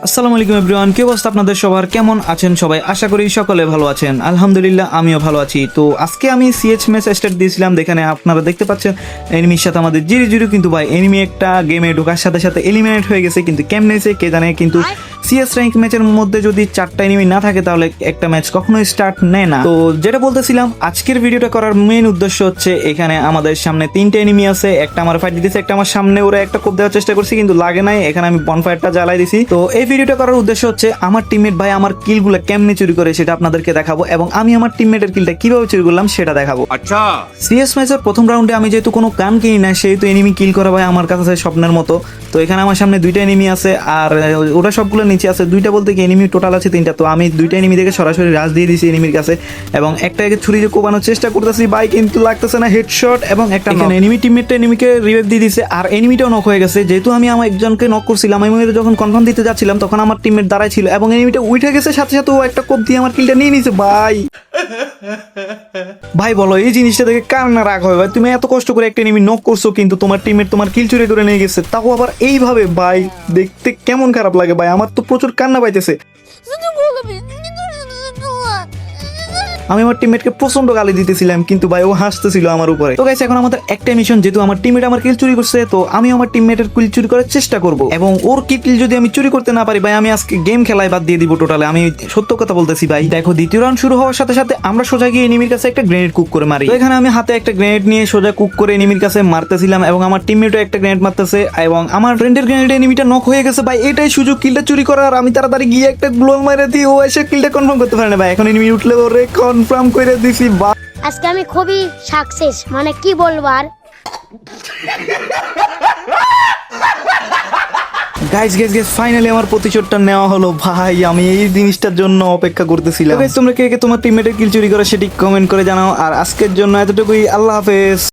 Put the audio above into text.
আসসালামু আলাইকুম এভরিওয়ান কি অবস্থা আপনাদের সবার? কেমন আছেন সবাই? আশা করি সকলে ভালো আছেন। আলহামদুলিল্লাহ আমিও ভালো আছি। তো আজকে আমি সিএচ ম্যাচ স্টার্ট দিয়েছিলাম যেখানে আপনারা দেখতে পাচ্ছেন এনিমির সাথে আমাদের জিরো জিরো কিন্তু ভাই এনিমি একটা গেমে ঢোকার সাথে সাথে এলিমিনেট হয়ে গেছে কিন্তু কেমনে হয়েছে কে জানে কিন্তু সিএস র্যাঙ্ক ম্যাচের মধ্যে যদি চারটা এনিমি না থাকে তাহলে একটা ম্যাচ কখনোই স্টার্ট নেয় না। তো যেটা বলতেছিলাম আজকের ভিডিওটা করার মেইন উদ্দেশ্য হচ্ছে এখানে আমাদের সামনে তিনটে এনিমি আছে একটা আমার ফাইট দিতেছে একটা আমার সামনে ওরা একটা কোপ দেওয়ার চেষ্টা করছি কিন্তু লাগে নাই এখানে আমি বনফায়ারটা জ্বালাই দিছি। তো এই ভিডিওটা করার উদ্দেশ্য হচ্ছে আমার টিমমেট ভাই আমার কিলগুলো কেমনে চুরি করে সেটা আপনাদেরকে দেখাবো এবং আমি আমার টিমমেটের কিলটা কীভাবে চুরি করলাম সেটা দেখাবো। আচ্ছা। সিএস ম্যাচের প্রথম রাউন্ডে আমি যেহেতু কোনো গান কিনি না সেহেতু এনিমি কিল করা ভাই আমার কাছে স্বপ্নের মতো। তো এখানে আমার সামনে দুইটা এনিমি আছে আর ওটা সবগুলো নিচে আছে। দুইটা বলতে কি এনিমি টোটাল আছে তিনটা। তো আমি দুইটা এনিমি দেখে সরাসরি রাজ দিয়ে দিয়েছি এনিমির কাছে এবং একটা ছুরি যে কোবানোর চেষ্টা করতেছি ভাই কিন্তু লাগতেছে না হেডশট এবং একটা এখানে এনিমি টিমমেটটা এনিমিকে রিভাইভ দিয়ে দিছে। আর এনিমিটাও নক হয়ে গেছে। যেহেতু আমি আমার একজনকে নক করছিলাম আমি যখন কনফার্ম দিতে যাচ্ছিলাম তখন আমার টিমের দাঁড়াই ছিল এবং এনিমিটা উঠে গেছে, সাথে সাথে ও একটা কোপ দিয়ে আমার কিলটা নিয়ে নিয়েছে ভাই। ভাই, বলো, এই জিনিসটা দেখে কার না রাগ হয়? ভাই, তুমি এত কষ্ট করে একটা এনিমি নক করছ, কিন্তু তোমার টিমের তোমার কিল চুরি করে নিয়ে গেছে। তাও আবার এইভাবে, ভাই, দেখতে কেমন খারাপ লাগে, ভাই। আমার তো প্রচুর কান্না পাইতেছে। আমি আমার টিমমেটকে প্রচণ্ড গালি দিতেছিলাম, কিন্তু ভাই ও হাসতেছিল আমার উপরে। তো গাইস এখন আমাদের একটা মিশন যেহেতু আমার টিমমেট আমার কিল চুরি করছে, তো আমি আমার টিমমেটের কিল চুরি করার চেষ্টা করব। এবং ওর কিল যদি আমি চুরি করতে না পারি, ভাই, আমি আজকে গেম খেলায় বাদ দিয়ে দিব টোটালে আমি সত্য কথা বলতেছি, ভাই। দেখো, দ্বিতীয় রাউন্ড শুরু হওয়ার সাথে সাথে আমরা সোজা গিয়ে এনিমির কাছে একটা গ্রেনেড কুক করে মারি। তো এখানে আমি হাতে একটা গ্রেনেড নিয়ে সোজা কুক করে এনিমির কাছে মারতেছিলাম, এবং আমার টিমমেটও একটা গ্রেনেড মারতেছে, এবং আমার ফ্রেন্ডের গ্রেনেড এনিমিটা নক হয়ে গেছে, ভাই। এটাই সুযোগ কিলটা চুরি করার। আমি তাড়াতাড়ি গিয়ে একটা গ্লোল মেরে দিই, ও এসে কিলটা কনফার্ম করতে পারে না, ভাই। এখন এনিমি উঠলে ওরে কনফার্ম করে দিছি আজকে আমি খুবই সাকসেস মানে কি বলব আর? গাইস গাইস গাইস ফাইনালি আমার প্রতিশোধটা নেওয়া হলো। ভাই আমি এই জিনিসটার জন্য অপেক্ষা করতেছিলাম। গাইস তোমরা কে কে তোমার টিমমেটের কিল চুরি করে সেটি কমেন্ট করে জানাও। আর আজকের জন্য এতটুকুই। আল্লাহ হাফেজ।